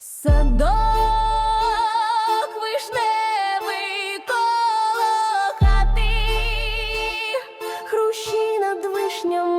Садок вишневий коло хати, хрущі над вишнями.